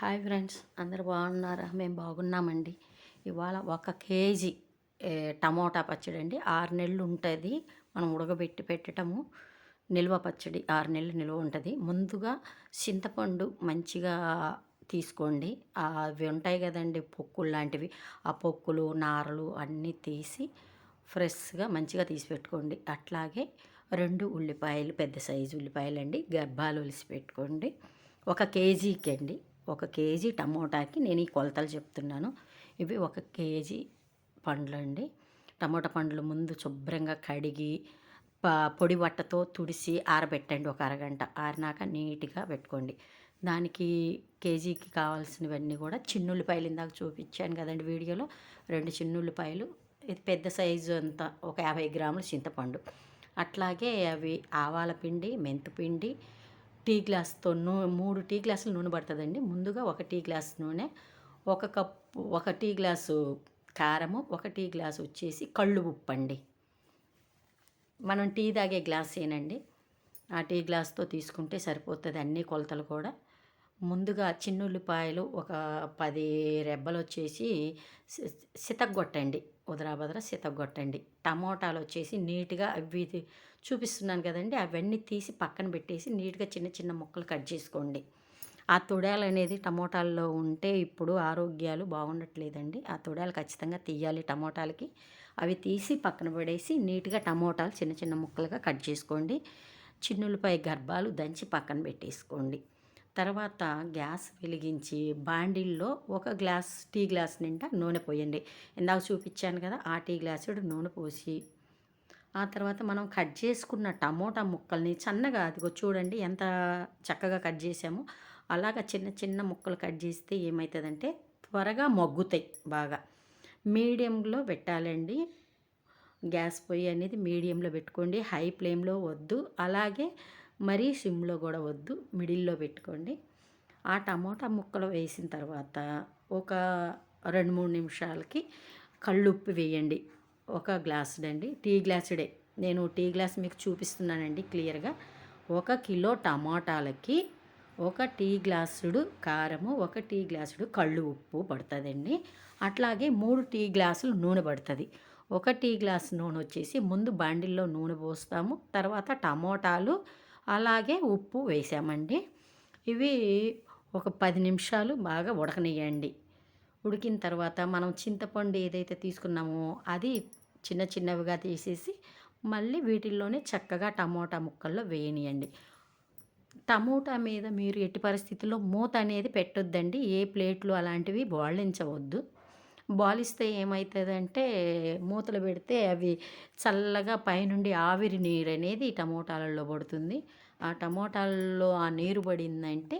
Hi friends అందరు బాగున్నారా? మేము బాగున్నామండి. ఇవాళ ఒక కేజీ టమోటా పచ్చడి అండి. ఆరు నెలలు ఉంటుంది మనం ఉడకబెట్టి పెట్టడము. నిల్వ పచ్చడి ఆరు నెలలు నిల్వ ఉంటుంది. ముందుగా చింతపండు మంచిగా తీసుకోండి. అవి ఉంటాయి కదండి పొక్కులు లాంటివి. ఆ పొక్కులు నారలు అన్నీ తీసి ఫ్రెష్గా మంచిగా తీసి పెట్టుకోండి. అట్లాగే రెండు ఉల్లిపాయలు పెద్ద సైజు ఉల్లిపాయలు అండి గర్భాలు ఒలిసి పెట్టుకోండి. ఒక కేజీకి అండి. ఒక కేజీ టమోటాకి నేను ఈ కొలతలు చెప్తున్నాను. ఇవి ఒక కేజీ పండ్లు అండి టమోటా పండ్లు ముందు శుభ్రంగా కడిగి ప- పొడి బట్టతో తుడిసి ఆరబెట్టండి ఒక అరగంట. ఆరినాక నీట్గా పెట్టుకోండి. దానికి కేజీకి కావాల్సినవన్నీ కూడా చిన్నుల్లిపాయలు ఇందాక చూపించాను కదండి వీడియోలో. రెండు చిన్నుల్లిపాయలు ఇది పెద్ద సైజు అంత ఒక యాభై గ్రాముల చింతపండు. అట్లాగే అవి ఆవాల పిండి మెంతిపిండి టీ గ్లాస్తో నూ మూడు టీ గ్లాసులు నూనె పడుతుందండి. ముందుగా ఒక టీ గ్లాస్ నూనె ఒక కప్పు ఒక టీ గ్లాసు కారము ఒక టీ గ్లాస్ వచ్చేసి కళ్ళు ఉప్పు అండి మనం టీ తాగే గ్లాస్ ఏనండి ఆ టీ గ్లాస్తో తీసుకుంటే సరిపోతుంది అన్ని కొలతలు కూడా. ముందుగా చిన్న ఉల్లిపాయలు ఒక పది రెబ్బలు వచ్చేసి సి- ఉదరాబదర సితగొట్టండి టమోటాలు వచ్చేసి నీట్గా అవి ఇది చూపిస్తున్నాను కదండి అవన్నీ తీసి పక్కన పెట్టేసి నీట్గా చిన్న చిన్న ముక్కలు కట్ చేసుకోండి. ఆ తొడాలు అనేది టమోటాల్లో ఉంటే ఇప్పుడు ఆరోగ్యాలు బాగుండట్లేదండి. ఆ తొడాలు ఖచ్చితంగా తీయాలి టమోటాలకి. అవి తీసి పక్కన పడేసి నీట్గా టమోటాలు చిన్న చిన్న ముక్కలుగా కట్ చేసుకోండి. చిన్నులపై గర్భాలు దంచి పక్కన పెట్టేసుకోండి. తర్వాత గ్యాస్ వెలిగించి బాండిల్లో ఒక గ్లాస్ టీ గ్లాస్ నిండా నూనె పోయండి. ఇందాక చూపించాను కదా ఆ టీ గ్లాసుడు నూనె పోసి ఆ తర్వాత మనం కట్ చేసుకున్న టమోటా ముక్కల్ని సన్నగా అదిగో చూడండి ఎంత చక్కగా కట్ చేసామో అలాగా చిన్న చిన్న ముక్కలు కట్ చేస్తే ఏమవుతుందంటే త్వరగా మగ్గుతాయి బాగా. మీడియంలో పెట్టాలండి. గ్యాస్ పొయ్యి అనేది మీడియంలో పెట్టుకోండి హై ఫ్లేమ్లో వద్దు. అలాగే మరీ సిమ్లో కూడా వద్దు మిడిల్లో పెట్టుకోండి. ఆ టమోటా ముక్కలు వేసిన తర్వాత ఒక రెండు మూడు నిమిషాలకి కళ్ళుప్పు వేయండి. ఒక గ్లాసుడండి టీ గ్లాసుడే. నేను టీ గ్లాస్ మీకు చూపిస్తున్నానండి క్లియర్గా. ఒక కిలో టమాటాలకి ఒక టీ గ్లాసుడు కారము ఒక టీ గ్లాసుడు కళ్ళు ఉప్పు పడుతుందండి. అట్లాగే మూడు టీ గ్లాసులు నూనె పడుతుంది. ఒక టీ గ్లాస్ నూనె వచ్చేసి ముందు బాండిల్లో నూనె పోస్తాము. తర్వాత టమోటాలు అలాగే ఉప్పు వేసామండి. ఇవి ఒక పది నిమిషాలు బాగా ఉడకనియండి ఉడికిన తర్వాత మనం చింతపండు ఏదైతే తీసుకున్నామో అది చిన్న చిన్నవిగా తీసేసి మళ్ళీ వీటిల్లోనే చక్కగా టమోటా ముక్కల్లో వేయనియండి టమోటా మీద మీరు ఎట్టి పరిస్థితుల్లో మూత అనేది పెట్టొద్దండి. ఏ ప్లేట్లు అలాంటివి బాలించవద్దు బాలిస్తే ఏమవుతుందంటే మూతలు పెడితే అవి చల్లగా పైనుండి ఆవిరి నీరు అనేది టమోటాలలో పడుతుంది. ఆ టమోటాలలో ఆ నీరు పడిందంటే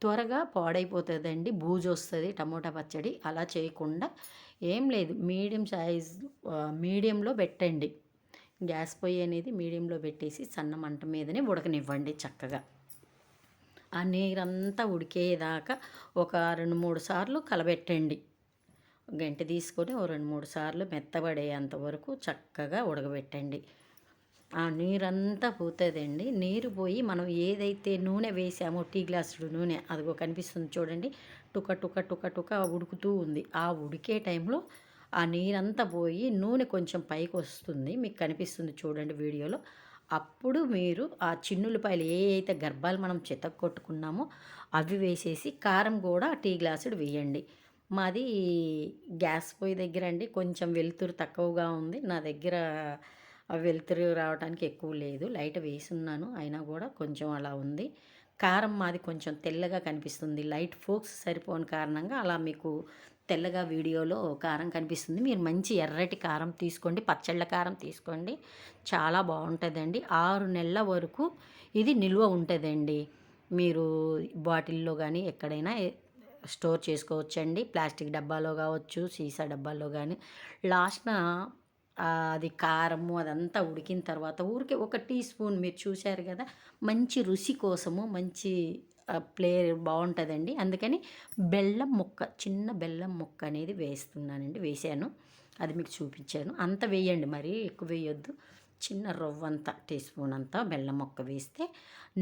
త్వరగా పాడైపోతుందండి బూజు వస్తుంది టమోటా పచ్చడి. అలా చేయకుండా ఏం లేదు మీడియం సైజ్ మీడియంలో పెట్టండి. గ్యాస్ పొయ్యి అనేది మీడియంలో పెట్టేసి సన్న మంట మీదనే ఉడకనివ్వండి చక్కగా. ఆ నీరంతా ఉడికేదాకా ఒక రెండు మూడు సార్లు కలబెట్టండి. గంటి తీసుకొని ఓ రెండు మూడు సార్లు మెత్తబడేంత వరకు చక్కగా ఉడకబెట్టండి. ఆ నీరంతా పోతుందండి. నీరు పోయి మనం ఏదైతే నూనె వేసామో టీ గ్లాసుడు నూనె అదిగో కనిపిస్తుంది చూడండి. టుక టుక టుక టుక ఉడుకుతూ ఉంది. ఆ ఉడికే టైంలో ఆ నీరంతా పోయి నూనె కొంచెం పైకి వస్తుంది. మీకు కనిపిస్తుంది చూడండి వీడియోలో. అప్పుడు మీరు ఆ చిన్నులపాయలు ఏ అయితే గర్భాలు మనం చితక్కొట్టుకున్నామో అవి వేసేసి కారం కూడా టీ గ్లాసుడు వేయండి. మాది గ్యాస్ పొయ్యి దగ్గర అండి. కొంచెం వెలుతురు తక్కువగా ఉంది. నా దగ్గర వెలుతురు రావడానికి ఎక్కువ లేదు. లైట్ వేసున్నాను. అయినా కూడా కొంచెం అలా ఉంది. కారం మాది కొంచెం తెల్లగా కనిపిస్తుంది. లైట్ ఫోక్స్ సరిపోని కారణంగా అలా మీకు తెల్లగా వీడియోలో కారం కనిపిస్తుంది. మీరు మంచి ఎర్రటి కారం తీసుకోండి. పచ్చళ్ళ కారం తీసుకోండి. చాలా బాగుంటుందండి. ఆరు నెలల వరకు ఇది నిల్వ ఉంటుందండి. మీరు బాటిల్లో కానీ ఎక్కడైనా స్టోర్ చేసుకోవచ్చండి. ప్లాస్టిక్ డబ్బాలో కావచ్చు సీసా డబ్బాలో కానీ లాస్ట్న అది కారము అదంతా ఉడికిన తర్వాత ఊరికే ఒక టీ స్పూన్ మీరు చూశారు కదా మంచి రుచి కోసము మంచి ప్లేయర్ బాగుంటుందండి. అందుకని బెల్లం ముక్క చిన్న బెల్లం ముక్క అనేది వేస్తున్నానండి వేసాను అది మీకు చూపించాను. అంత వేయండి మరి ఎక్కువ వేయొద్దు. చిన్న రవ్వంత టీ స్పూన్ అంతా బెల్లం మొక్క వేస్తే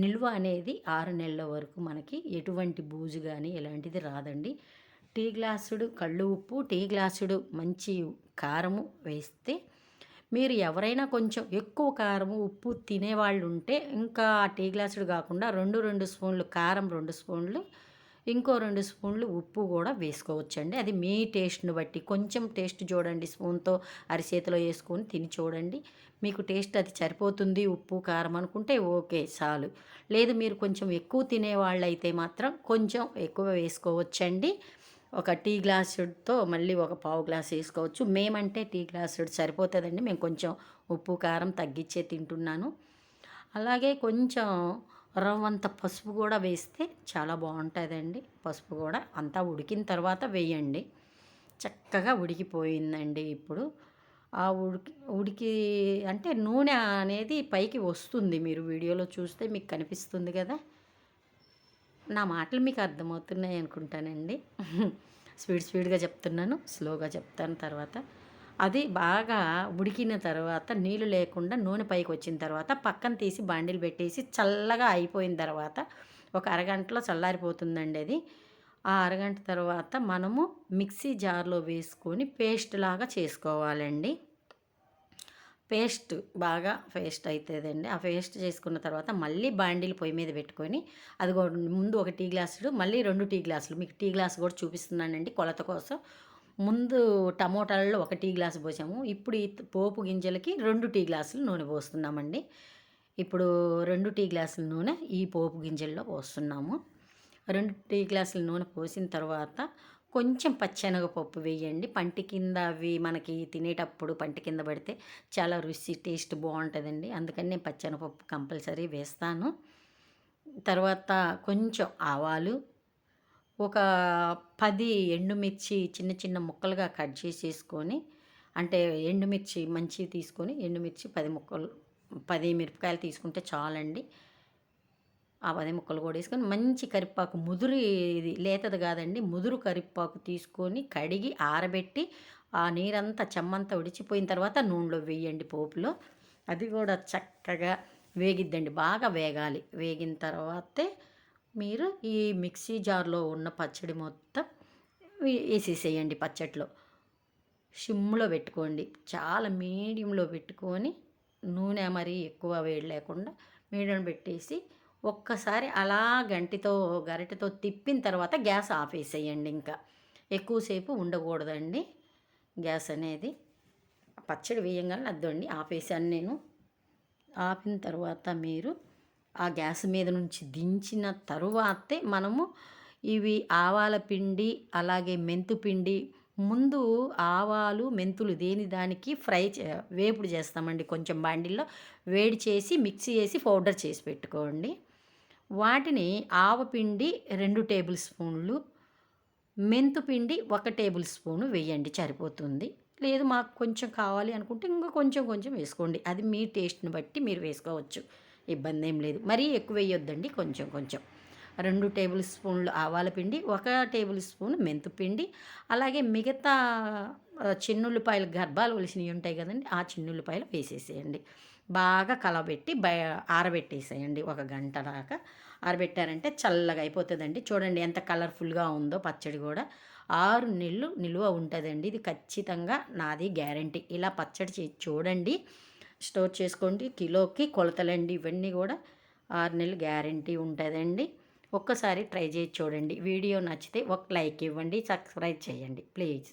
నిల్వ అనేది ఆరు నెలల వరకు మనకి ఎటువంటి బూజు కానీ ఇలాంటిది రాదండి. టీ గ్లాసుడు కళ్ళు ఉప్పు టీ గ్లాసుడు మంచి కారము వేస్తే మీరు ఎవరైనా కొంచెం ఎక్కువ కారం ఉప్పు తినేవాళ్ళు ఉంటే ఇంకా టీ గ్లాసుడు కాకుండా రెండు రెండు స్పూన్లు కారం రెండు స్పూన్లు ఇంకో రెండు స్పూన్లు ఉప్పు కూడా వేసుకోవచ్చండి. అది మీ టేస్ట్ని బట్టి కొంచెం టేస్ట్ చూడండి స్పూన్తో అరిచేతిలో వేసుకొని తిని చూడండి. మీకు టేస్ట్ అది సరిపోతుంది ఉప్పు కారం అనుకుంటే ఓకే చాలు. లేదు మీరు కొంచెం ఎక్కువ తినేవాళ్ళైతే మాత్రం కొంచెం ఎక్కువ వేసుకోవచ్చండి. ఒక టీ గ్లాసుతో మళ్ళీ ఒక పావు గ్లాస్ వేసుకోవచ్చు. మేమంటే టీ గ్లాసుడు సరిపోతుందండి. మేము కొంచెం ఉప్పు కారం తగ్గించే తింటున్నాను. అలాగే కొంచెం రవ్వంత పసుపు కూడా వేస్తే చాలా బాగుంటుందండి. పసుపు కూడా అంతా ఉడికిన తర్వాత వేయండి. చక్కగా ఉడికిపోయిందండి ఇప్పుడు. ఆ ఉడికి ఉడికి అంటే నూనె అనేది పైకి వస్తుంది మీరు వీడియోలో చూస్తే మీకు కనిపిస్తుంది కదా? నా మాటలు మీకు అర్థమవుతున్నాయి అనుకుంటానండి. స్పీడ్ స్పీడ్గా చెప్తున్నాను స్లోగా చెప్తాను తర్వాత. అది బాగా ఉడికిన తర్వాత నీళ్ళు లేకుండా నూనె పైకి వచ్చిన తర్వాత పక్కన తీసి బాండీలు పెట్టేసి చల్లగా అయిపోయిన తర్వాత ఒక అరగంటలో చల్లారిపోతుందండి అది. ఆ అరగంట తర్వాత మనము మిక్సీ జార్లో వేసుకొని పేస్ట్ లాగా చేసుకోవాలండి. పేస్ట్ బాగా పేస్ట్ అవుతుందండి ఆ పేస్ట్ చేసుకున్న తర్వాత మళ్ళీ బాండీలు పొయ్యి మీద పెట్టుకొని అది ముందు ఒక టీ గ్లాసులు మళ్ళీ రెండు టీ గ్లాసులు. మీకు టీ గ్లాస్ కూడా చూపిస్తున్నానండి కొలత కోసం. ముందు టమోటాలలో ఒక టీ గ్లాసు పోసాము. ఇప్పుడు ఈ పోపు గింజలకి రెండు టీ గ్లాసులు నూనె పోస్తున్నామండి. ఇప్పుడు రెండు టీ గ్లాసుల నూనె ఈ పోపు గింజల్లో పోస్తున్నాము. రెండు టీ గ్లాసుల నూనె పోసిన తర్వాత కొంచెం పచ్చెనగపప్పు వేయండి. పంటి కింద అవి మనకి తినేటప్పుడు పంటి కింద పడితే చాలా రుచి టేస్ట్ బాగుంటుందండి. అందుకని నేను పచ్చెనగపప్పు కంపల్సరీ వేస్తాను. తర్వాత కొంచెం ఆవాలు ఒక పది ఎండుమిర్చి చిన్న చిన్న ముక్కలుగా కట్ చేసేసుకొని అంటే ఎండుమిర్చి మంచి తీసుకొని ఎండుమిర్చి పది ముక్కలు పది మిరపకాయలు తీసుకుంటే చాలండి. ఆ పది ముక్కలు కూడా వేసుకొని మంచి కరివేపాకు ముదురు ఇది లేతది కాదండి ముదురు కరివేపాకు తీసుకొని కడిగి ఆరబెట్టి ఆ నీరంతా చెమ్మంతా ఉడిచిపోయిన తర్వాత నూనెలో వేయండి పోపులో. అది కూడా చక్కగా వేగిద్దండి బాగా వేగాలి. వేగిన తర్వాతే మీరు ఈ మిక్సీ జార్లో ఉన్న పచ్చడి మొత్తం వేసేసేయండి పచ్చట్లో. సిమ్లో పెట్టుకోండి చాలా మీడియంలో పెట్టుకొని నూనె మరీ ఎక్కువ వేడి లేకుండా మీడియం పెట్టేసి ఒక్కసారి అలా గంటితో గరిటెతో తిప్పిన తర్వాత గ్యాస్ ఆపేసేయండి ఇంకా. ఎక్కువసేపు ఉండకూడదండి గ్యాస్ అనేది. పచ్చడి వేయంగానే అద్దండి ఆపేసాను నేను. ఆపిన తర్వాత మీరు ఆ గ్యాస్ మీద నుంచి దించిన తరువాతే మనము ఇవి ఆవాల పిండి అలాగే మెంతు పిండి ముందు ఆవాలు మెంతులు దేని దానికి ఫ్రై వేపుడు చేస్తామండి కొంచెం బాండిల్లో. వేడి చేసి మిక్సీ చేసి పౌడర్ చేసి పెట్టుకోండి. వాటిని ఆవపిండి రెండు టేబుల్ స్పూన్లు మెంతుపిండి ఒక టేబుల్ స్పూను వేయండి సరిపోతుంది. లేదు మాకు కొంచెం కావాలి అనుకుంటే ఇంకా కొంచెం కొంచెం వేసుకోండి. అది మీ టేస్ట్ని బట్టి మీరు వేసుకోవచ్చు. ఇబ్బంది ఏం లేదు. మరీ ఎక్కువ వేయొద్దండి కొంచెం కొంచెం. రెండు టేబుల్ స్పూన్లు ఆవాల పిండి ఒక టేబుల్ స్పూన్ మెంతుపిండి అలాగే మిగతా చిన్నుల్లిపాయలు గర్భాలు ఒలిసినవి ఉంటాయి కదండి ఆ చిన్నుల్లిపాయలు వేసేసేయండి. బాగా కలబెట్టి బయ ఆరబెట్టేసేయండి ఒక గంట దాకా. ఆరబెట్టారంటే చల్లగా అయిపోతుందండి. చూడండి ఎంత కలర్ఫుల్గా ఉందో పచ్చడి కూడా. ఆరు నెలలు నిల్వ ఉంటుందండి. ఇది ఖచ్చితంగా నాది గ్యారంటీ. ఇలా పచ్చడి చూడండి. స్టోర్ చేసుకోండి. కిలోకి కొలతలండి ఇవన్నీ కూడా ఆరు నెలలు గ్యారంటీ ఉంటుందండి. ఒక్కసారి ట్రై చేసి చూడండి. వీడియో నచ్చితే ఒక లైక్ ఇవ్వండి. సబ్స్క్రైబ్ చేయండి. ప్లీజ్.